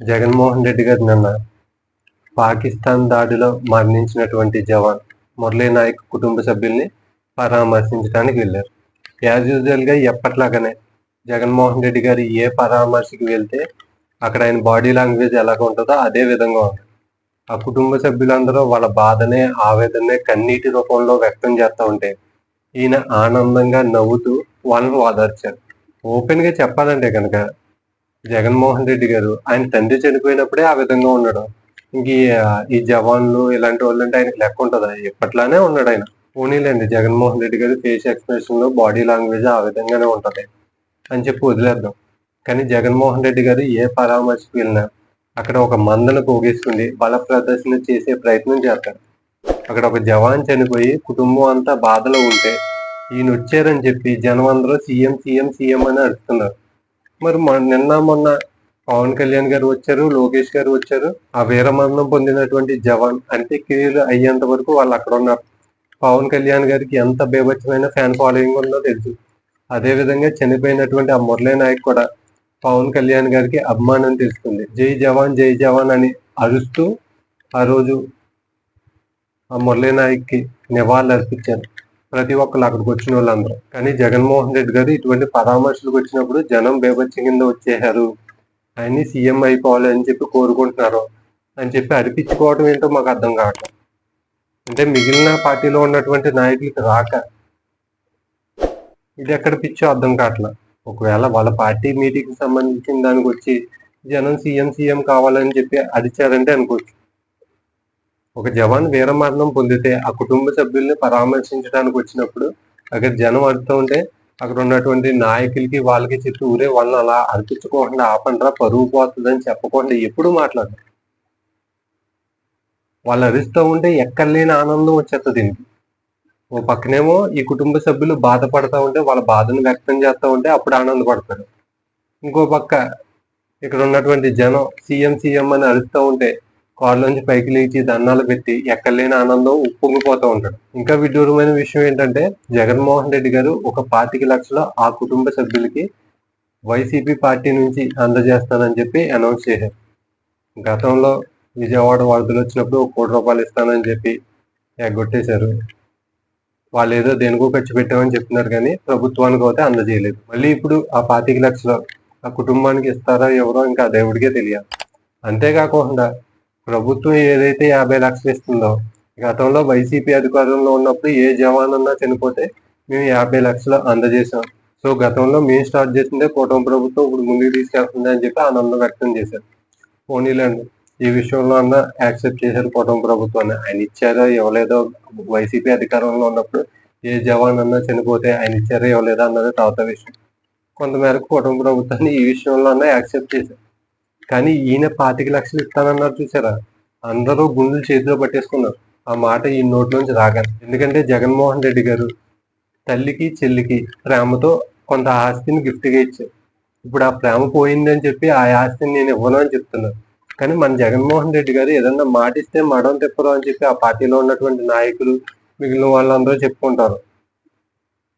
జగన్మోహన్ రెడ్డి గారు నిన్న పాకిస్తాన్ దాడిలో మరణించినటువంటి జవాన్ మురళీ నాయక్ కుటుంబ సభ్యుల్ని పరామర్శించడానికి వెళ్ళారు. యాజ్ యూజువల్గా ఎప్పట్లాగానే జగన్మోహన్ రెడ్డి గారు ఏ పరామర్శకి వెళ్తే అక్కడ ఆయన బాడీ లాంగ్వేజ్ ఎలాగ ఉంటుందో అదే విధంగా ఉంది. ఆ కుటుంబ సభ్యులందరూ వాళ్ళ బాధనే ఆవేదనే కన్నీటి రూపంలో వ్యక్తం చేస్తూ ఉంటే ఈయన ఆనందంగా నవ్వుతూ వాళ్ళని ఓదార్చారు ఓపెన్గా చెప్పాలంటే కనుక జగన్మోహన్ రెడ్డి గారు ఆయన తండ్రి చనిపోయినప్పుడే ఆ విధంగా ఉన్నాడు. ఇంక ఈ- జవాన్లు ఇలాంటి వాళ్ళు అంటే ఆయనకు లెక్క ఉంటుందా? ఎప్పట్లానే ఉన్నాడు ఆయన. పోనీలేండి జగన్మోహన్ రెడ్డి గారి ఫేస్ ఎక్స్ప్రెషన్లో బాడీ లాంగ్వేజ్ ఆ విధంగానే ఉంటుంది అని చెప్పి వదిలేద్దాం. కానీ జగన్మోహన్ రెడ్డి గారు ఏ పరామర్శకు వెళ్ళినా అక్కడ ఒక మందను పోగేసుకుని బల ప్రదర్శన చేసే ప్రయత్నం చేస్తాడు. అక్కడ ఒక జవాన్ చనిపోయి కుటుంబం అంతా బాధలో ఉంటే ఈయన వచ్చారని చెప్పి జనం అందరూ సీఎం సీఎం సీఎం అని అడుగుతున్నారు మరి నిన్న మొన్న పవన్ కళ్యాణ్ గారు వచ్చారు లోకేష్ గారు వచ్చారు. ఆ వీరమరణం పొందినటువంటి జవాన్ అంత్యక్రియలు అయ్యేంత వరకు వాళ్ళు అక్కడ ఉన్నారు. పవన్ కళ్యాణ్ గారికి ఎంత బేభత్సమైన ఫ్యాన్ ఫాలోయింగ్ ఉందో తెలుసు. అదే విధంగా చనిపోయినటువంటి ఆ మురళీ నాయక్ కూడా పవన్ కళ్యాణ్ గారికి అభిమానం తెలుస్తుంది. జై జవాన్ జై జవాన్ అని అరుస్తూ ఆ రోజు ఆ మురళీ నాయక్కి నివాళులు అర్పించారు ప్రతి ఒక్కరు అక్కడికి వచ్చిన వాళ్ళందరూ. కానీ జగన్మోహన్ రెడ్డి గారు ఇటువంటి పరామర్శలకు వచ్చినప్పుడు జనం బేబచ్చి కింద వచ్చేసారు ఆయన్ని సీఎం అయిపోవాలి అని చెప్పి కోరుకుంటున్నారు. అని చెప్పి అనిపించుకోవడం ఏంటో మాకు అర్థం కావట్లేదు. అంటే మిగిలిన పార్టీలో ఉన్నటువంటి నాయకులకి రాక. ఇది ఎక్కడ పిచ్చో అర్థం కావట్లేదు. ఒకవేళ వాళ్ళ పార్టీ మీటింగ్ సంబంధించిన దానికి వచ్చి జనం సీఎం సీఎం కావాలని చెప్పి అడిచారంటే అనుకోవచ్చు. ఒక జవాన్ వీరమరణం పొందితే ఆ కుటుంబ సభ్యుల్ని పరామర్శించడానికి వచ్చినప్పుడు అక్కడ జనం అడుగుతూ ఉంటే అక్కడ ఉన్నటువంటి నాయకులకి వాళ్ళకి చెప్పి ఊరే వాళ్ళని అలా అర్పించుకోకుండా ఆపండ్రా పరువు పోతుందని చెప్పకుండా ఎప్పుడు మాట్లాడరు. వాళ్ళు అరుస్తూ ఉంటే ఎక్కడలేని ఆనందం వచ్చేస్తుంది దీనికి. ఓ పక్కనేమో ఈ కుటుంబ సభ్యులు బాధపడతా ఉంటే వాళ్ళ బాధను వ్యక్తం చేస్తూ ఉంటే అప్పుడు ఆనందపడతారు. ఇంకో పక్క ఇక్కడ ఉన్నటువంటి జనం సీఎం సీఎం అని అరుస్తూ ఉంటే కాళ్ళలోంచి పైకి లేచి దండాలు పెట్టి ఎక్కడలేని ఆనందం ఉప్పొంగిపోతూ ఉంటాడు. ఇంకా విడ్డూరమైన విషయం ఏంటంటే జగన్మోహన్ రెడ్డి గారు ఒక పాతిక లక్షల ఆ కుటుంబ సభ్యులకి వైసీపీ పార్టీ నుంచి అందజేస్తానని చెప్పి అనౌన్స్ చేశారు. గతంలో విజయవాడ వరదలు వచ్చినప్పుడు ఒక కోటి రూపాయలు ఇస్తానని చెప్పి ఎగ్గొట్టేశారు. వాళ్ళు ఏదో దేనికో ఖర్చు పెట్టామని చెప్తున్నారు కానీ ప్రభుత్వానికి అయితే అందజేయలేదు. మళ్ళీ ఇప్పుడు ఆ పాతిక లక్షలు ఆ కుటుంబానికి ఇస్తారా ఎవరో ఇంకా దేవుడికే తెలియాలి. అంతేకాకుండా ప్రభుత్వం ఏదైతే యాభై లక్షలు ఇస్తుందో గతంలో వైసీపీ అధికారంలో ఉన్నప్పుడు ఏ జవాన్ అన్నా చనిపోతే మేము యాభై లక్షలు అందజేసాం సో గతంలో మేము స్టార్ట్ చేసిందే కూటమి ప్రభుత్వం ఇప్పుడు ముందుకు తీసుకెళ్తుంది అని చెప్పి ఆనందం వ్యక్తం చేశారు. పోనీలండి ఈ విషయంలో అన్న యాక్సెప్ట్ చేశారు కూటమి ప్రభుత్వాన్ని. ఆయన ఇచ్చారో ఇవ్వలేదో వైసీపీ అధికారంలో ఉన్నప్పుడు ఏ జవాన్ అన్నా చనిపోతే ఆయన ఇచ్చారో ఇవ్వలేదో అన్నది తర్వాత విషయం. కొంతమేరకు కూటమి ప్రభుత్వాన్ని ఈ విషయంలో అన్న యాక్సెప్ట్ చేశారు. కానీ ఈయన పాతిక లక్షలు ఇస్తానన్నారు చూసారా? అందరూ గుండెలు చేతిలో పట్టేసుకున్నారు. ఆ మాట ఈ నోట్లోంచి రాగాలి ఎందుకంటే జగన్మోహన్ రెడ్డి గారు తల్లికి చెల్లికి ప్రేమతో కొంత ఆస్తిని గిఫ్ట్గా ఇచ్చారు. ఇప్పుడు ఆ ప్రేమ పోయిందని చెప్పి ఆ ఆస్తిని నేను ఇవ్వను అని చెప్తున్నారు. కానీ మన జగన్మోహన్ రెడ్డి గారు ఏదన్నా మాట ఇస్తే మడం తిప్పరు అని చెప్పి ఆ పార్టీలో ఉన్నటువంటి నాయకులు మిగిలిన వాళ్ళందరూ చెప్పుకుంటారు.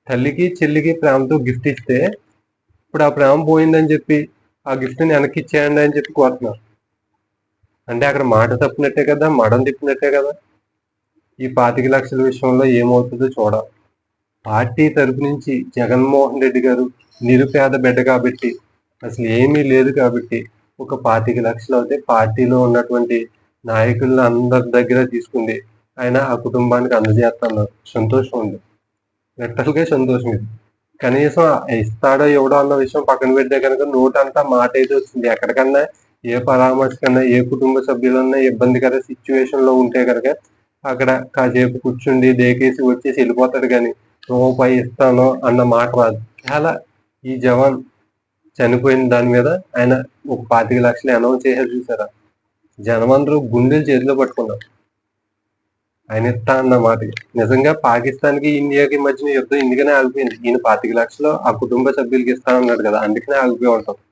తల్లికి చెల్లికి ప్రేమతో గిఫ్ట్ ఇస్తే ఇప్పుడు ఆ ప్రేమ పోయిందని చెప్పి ఆ గిఫ్ట్ని వెనక్కి ఇచ్చేయండి అని చెప్పి కోరుతున్నారు. అంటే అక్కడ మాట తప్పినట్టే కదా మడం తిప్పినట్టే కదా. ఈ పాతిక లక్షల విషయంలో ఏమవుతుందో చూడాలి. పార్టీ తరపు నుంచి జగన్మోహన్ రెడ్డి గారు నిరుపేద బిడ్డ కాబట్టి అసలు ఏమీ లేదు కాబట్టి ఒక పాతిక లక్షలు అయితే పార్టీలో ఉన్నటువంటి నాయకులను అందరి దగ్గర తీసుకుంది. ఆయన ఆ కుటుంబానికి అందజేస్తున్నారు. సంతోషం ఉంది లెక్కలకే సంతోషం ఇది. కనీసం ఇస్తాడో ఎవడో అన్న విషయం పక్కన పెడితే కనుక నోటంతా మాట అయితే వచ్చింది. ఎక్కడికన్నా ఏ పరామర్శ కన్నా ఏ కుటుంబ సభ్యులన్నా ఇబ్బందికర సిచ్యువేషన్లో ఉంటే కనుక అక్కడ కాసేపు కూర్చుండి దేకేసి వచ్చేసి వెళ్ళిపోతాడు కానీ రూపాయి ఇస్తాను అన్న మాట రాదు. చాలా ఈ జవాన్ చనిపోయిన దాని మీద ఆయన ఒక పాతిక లక్షలు అనౌన్స్ చేశారు చూసారా? జనమందరూ గుండెలు చేతిలో పట్టుకున్నారు. ఆయన ఇస్తా అన్నమాట నిజంగా పాకిస్తాన్కి ఇండియాకి మధ్యన యుద్ధం ఇందుకనే ఆగిపోయింది? ఈయన పాతిక లక్షలు ఆ కుటుంబ సభ్యులకి ఇస్తా అన్నాడు కదా అందుకనే ఆగిపోయి ఉంటాం.